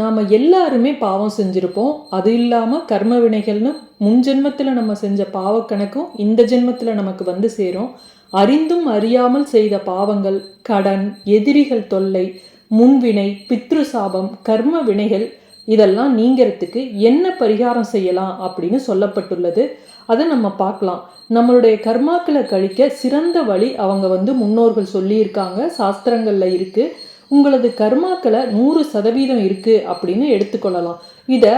நாம் எல்லாருமே பாவம் செஞ்சுருப்போம் அது இல்லாமல் கர்ம வினைகள்னு முன் ஜென்மத்தில் நம்ம செஞ்ச பாவக்கணக்கும் இந்த ஜென்மத்தில் நமக்கு வந்து சேரும். அறிந்தும் அறியாமல் செய்த பாவங்கள் கடன் எதிரிகள் தொல்லை முன்வினை பித்ரு சாபம் கர்ம வினைகள் இதெல்லாம் நீங்கிறதுக்கு என்ன பரிகாரம் செய்யலாம் அப்படின்னு சொல்லப்பட்டுள்ளது. அதை நம்ம பார்க்கலாம். நம்மளுடைய கர்மாக்களை கழிக்க சிறந்த வழி அவங்க வந்து முன்னோர்கள் சொல்லியிருக்காங்க. சாஸ்திரங்களில் இருக்குது உங்களது கர்மாக்களை நூறு சதவீதம் இருக்குது அப்படின்னு எடுத்துக்கொள்ளலாம். இதை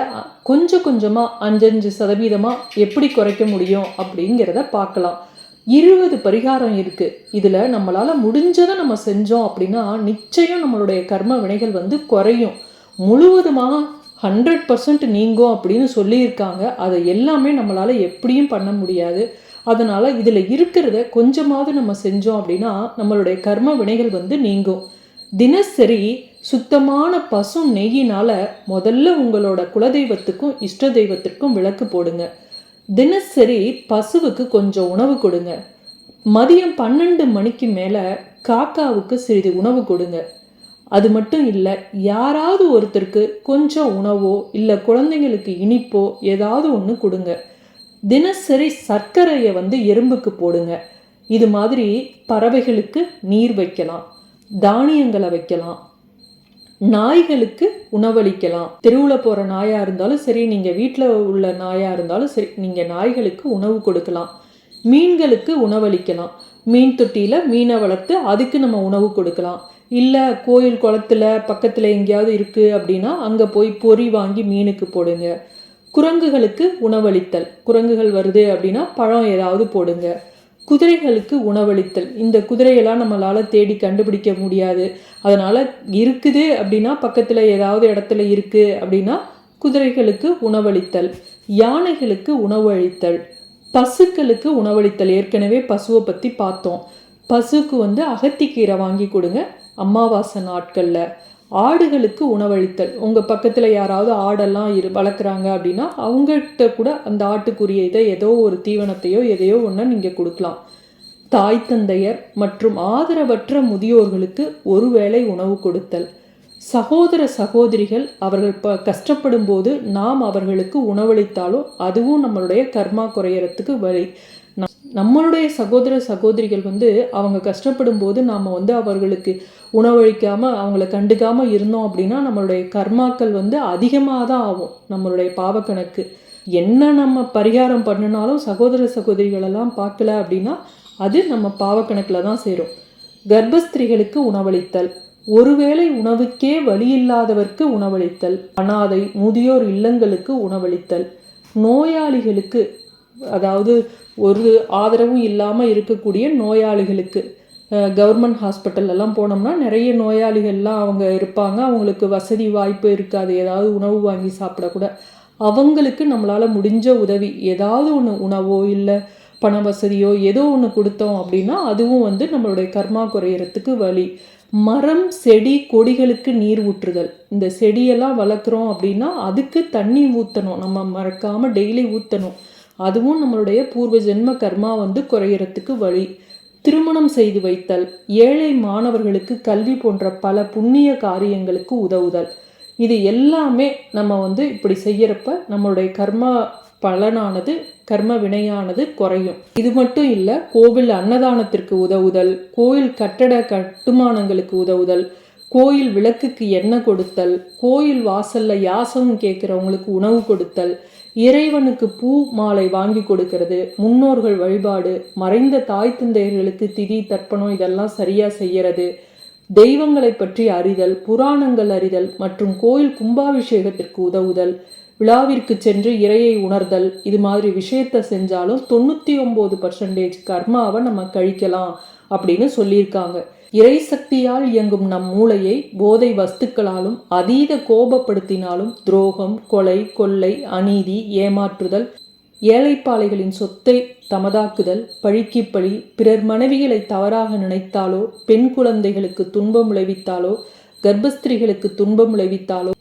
கொஞ்சம் கொஞ்சமாக அஞ்சஞ்சு சதவீதமாக எப்படி குறைக்க முடியும் அப்படிங்கிறத பார்க்கலாம். இருபது பரிகாரம் இருக்குது இதில் நம்மளால் முடிஞ்சதை நம்ம செஞ்சோம் அப்படின்னா நிச்சயம் நம்மளுடைய கர்ம வினைகள் வந்து குறையும். முழுவதுமாக ஹண்ட்ரட் பர்சன்ட் நீங்கும் அப்படின்னு சொல்லியிருக்காங்க. அதை எல்லாமே நம்மளால் எப்படியும் பண்ண முடியாது. அதனால் இதில் இருக்கிறத கொஞ்சமாவது நம்ம செஞ்சோம் அப்படின்னா நம்மளுடைய கர்ம வினைகள் வந்து நீங்கும். தினசரி சுத்தமான பசு நெய்யினால் முதல்ல உங்களோட குலதெய்வத்துக்கும் இஷ்ட தெய்வத்திற்கும் விளக்கு போடுங்க. தினசரி பசுவுக்கு கொஞ்சம் உணவு கொடுங்க. மதியம் பன்னெண்டு மணிக்கு மேலே காக்காவுக்கு சிறிது உணவு கொடுங்க. அது மட்டும் இல்லை யாராவது ஒருத்தருக்கு கொஞ்சம் உணவோ இல்லை குழந்தைங்களுக்கு இனிப்போ ஏதாவது ஒன்று கொடுங்க. தினசரி சர்க்கரையை வந்து எறும்புக்கு போடுங்க. இது மாதிரி பறவைகளுக்கு நீர் வைக்கலாம். தானியங்களை வைக்கலாம். நாய்களுக்கு உணவளிக்கலாம். தெருவில் போகிற நாயாக இருந்தாலும் சரி நீங்கள் வீட்டில் உள்ள நாயாக இருந்தாலும் சரி நீங்கள் நாய்களுக்கு உணவு கொடுக்கலாம். மீன்களுக்கு உணவளிக்கலாம். மீன் தொட்டியில் மீனை வளர்த்து அதுக்கு நம்ம உணவு கொடுக்கலாம். இல்லை கோயில் குளத்துல பக்கத்தில் எங்கேயாவது இருக்குது அப்படின்னா அங்கே போய் பொறி வாங்கி மீனுக்கு போடுங்க. குரங்குகளுக்கு உணவளித்தல். குரங்குகள் வருது அப்படின்னா பழம் ஏதாவது போடுங்க. குதிரைகளுக்கு உணவளித்தல். இந்த குதிரையெல்லாம் நம்மளால் தேடி கண்டுபிடிக்க முடியாது. அதனால் இருக்குது அப்படின்னா பக்கத்தில் ஏதாவது இடத்துல இருக்குது அப்படின்னா குதிரைகளுக்கு உணவளித்தல். யானைகளுக்கு உணவளித்தல். பசுக்களுக்கு உணவளித்தல். ஏற்கனவே பசுவை பற்றி பார்த்தோம். பசுக்கு வந்து அகத்திக்கீரை வாங்கி கொடுங்க. அமாவாசை நாட்களில். ஆடுகளுக்கு உணவளித்தல். உங்கள் பக்கத்தில் யாராவது ஆடெல்லாம் இரு வளர்க்குறாங்க அப்படின்னா அவங்ககிட்ட கூட அந்த ஆட்டுக்குரிய இதை ஏதோ ஒரு தீவனத்தையோ எதையோ ஒன்று நீங்கள் கொடுக்கலாம். தாய் தந்தையர் மற்றும் ஆதரவற்ற முதியோர்களுக்கு ஒருவேளை உணவு கொடுத்தல். சகோதர சகோதரிகள் அவர்கள் ப கஷ்டப்படும் போது நாம் அவர்களுக்கு உணவளித்தாலும் அதுவும் நம்மளுடைய கர்மா குறையறதுக்கு வழி. நம்மளுடைய சகோதர சகோதரிகள் வந்து அவங்க கஷ்டப்படும் போது நாம் வந்து அவர்களுக்கு உணவளிக்காமல் அவங்கள கண்டுக்காமல் இருந்தோம் அப்படின்னா நம்மளுடைய கர்மாக்கள் வந்து அதிகமாக தான் ஆகும் நம்மளுடைய பாவக்கணக்கு. என்ன நம்ம பரிகாரம் பண்ணினாலும் சகோதர சகோதரிகளெல்லாம் பார்க்கல அப்படின்னா அது நம்ம பாவக்கணக்கில் தான் சேரும். கர்ப்பஸ்திரிகளுக்கு உணவளித்தல். ஒருவேளை உணவுக்கே வழி இல்லாதவர்க்கு உணவளித்தல். அனாதை முதியோர் இல்லங்களுக்கு உணவளித்தல். நோயாளிகளுக்கு அதாவது ஒரு ஆதரவும் இல்லாமல் இருக்கக்கூடிய நோயாளிகளுக்கு. கவர்மெண்ட் ஹாஸ்பிட்டல்லாம் போனோம்னா நிறைய நோயாளிகள்லாம் அவங்க இருப்பாங்க. அவங்களுக்கு வசதி வாய்ப்பு இருக்காது. ஏதாவது உணவு வாங்கி சாப்பிடக்கூட அவங்களுக்கு நம்மளால் முடிஞ்ச உதவி ஏதாவது ஒன்று உணவோ இல்லை பண வசதியோ ஏதோ ஒன்று கொடுத்தோம் அப்படின்னா அதுவும் வந்து நம்மளுடைய கர்மா குறையிறதுக்கு வழி. மரம் செடி கொடிகளுக்கு நீர் ஊற்றுதல். இந்த செடியெல்லாம் வளர்க்குறோம் அப்படின்னா அதுக்கு தண்ணி ஊற்றணும் நம்ம மறக்காமல் டெய்லி ஊற்றணும் அதுவும் நம்மளுடைய பூர்வ ஜென்ம கர்மா வந்து குறையறதுக்கு வழி. திருமணம் செய்து வைத்தல் ஏழை மாணவர்களுக்கு கல்வி போன்ற பல புண்ணிய காரியங்களுக்கு உதவுதல். இது எல்லாமே நம்ம வந்து இப்படி செய்யறப்ப நம்மளுடைய கர்மா பலனானது கர்ம வினையானது குறையும். இது மட்டும் இல்லை கோவில் அன்னதானத்திற்கு உதவுதல் கோயில் கட்டட கட்டுமானங்களுக்கு உதவுதல் கோயில் விளக்குக்கு எண்ணெய் கொடுத்தல் கோயில் வாசல்ல யாசம் கேட்குறவங்களுக்கு உணவு கொடுத்தல் இறைவனுக்கு பூ மாலை வாங்கி கொடுக்கறது முன்னோர்கள் வழிபாடு மறைந்த தாய் தந்தையர்களுக்கு திதி தர்ப்பணம் இதெல்லாம் சரியா செய்யறது தெய்வங்களை பற்றி அறிதல் புராணங்கள் அறிதல் மற்றும் கோயில் கும்பாபிஷேகத்திற்கு உதவுதல் விழாவிற்கு சென்று இறையை உணர்தல் இது மாதிரி விஷயத்த செஞ்சாலும் தொண்ணூற்றி ஒம்பது பர்சன்டேஜ் கர்மாவை நம்ம கழிக்கலாம் அப்படின்னு சொல்லியிருக்காங்க. இறை சக்தியால் இயங்கும் நம் மூளையை போதை வஸ்துக்களாலும் அதீத கோபப்படுத்தினாலும் துரோகம் கொலை கொள்ளை அநீதி ஏமாற்றுதல் ஏழைப்பாளைகளின் சொத்தை தமதாக்குதல் பழிக்கு பழி பிறர் மனைவிகளை தவறாக நினைத்தாலோ பெண் குழந்தைகளுக்கு துன்பம் விளைவித்தாலோ கர்ப்பஸ்திரிகளுக்கு துன்பம் விளைவித்தாலோ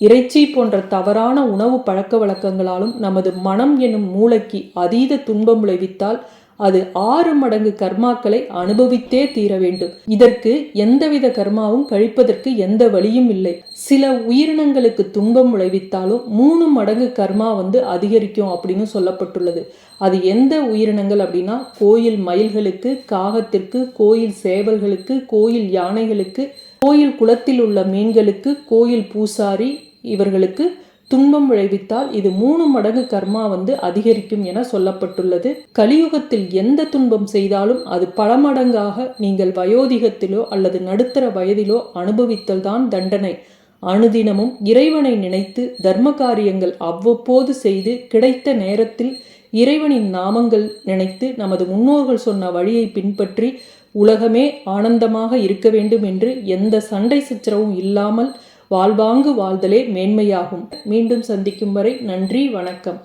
இறைச்சி போன்ற தவறான உணவு பழக்க வழக்கங்களாலும் நமது மனம் எனும் மூளைக்கு அதீத துன்பம் விளைவித்தால் அது ஆறு மடங்கு கர்மாக்களை அனுபவித்தே தீர வேண்டும். இதற்கு எந்தவித கர்மாவும் கழிப்பதற்கு எந்த வழியும் இல்லை. சில உயிரினங்களுக்கு துன்பம் விளைவித்தாலும் மூணு மடங்கு கர்மா வந்து அதிகரிக்கும் அப்படின்னு சொல்லப்பட்டுள்ளது. அது எந்த உயிரினங்கள் அப்படின்னா கோயில் மயில்களுக்கு காகத்திற்கு கோயில் சேவல்களுக்கு கோயில் யானைகளுக்கு கோயில் குளத்தில் உள்ள மீன்களுக்கு கோயில் பூசாரி இவர்களுக்கு துன்பம் விளைவித்தால் இது மூணு மடங்கு கர்மா வந்து அதிகரிக்கும் என சொல்லப்பட்டுள்ளது. கலியுகத்தில் எந்த துன்பம் செய்தாலும் அது பல மடங்காக நீங்கள் வயோதிகத்திலோ அல்லது நடுத்தர வயதிலோ அனுபவித்தல் தான் தண்டனை. அனுதினமும் இறைவனை நினைத்து தர்ம காரியங்கள் அவ்வப்போது செய்து கிடைத்த நேரத்தில் இறைவனின் நாமங்கள் நினைத்து நமது முன்னோர்கள் சொன்ன வழியை பின்பற்றி உலகமே ஆனந்தமாக இருக்க வேண்டும் என்று எந்த சண்டை சச்சரவும் இல்லாமல் வாழ்வாங்கு வாழ்தலே மேன்மையாகும். மீண்டும் சந்திக்கும் வரை நன்றி வணக்கம்.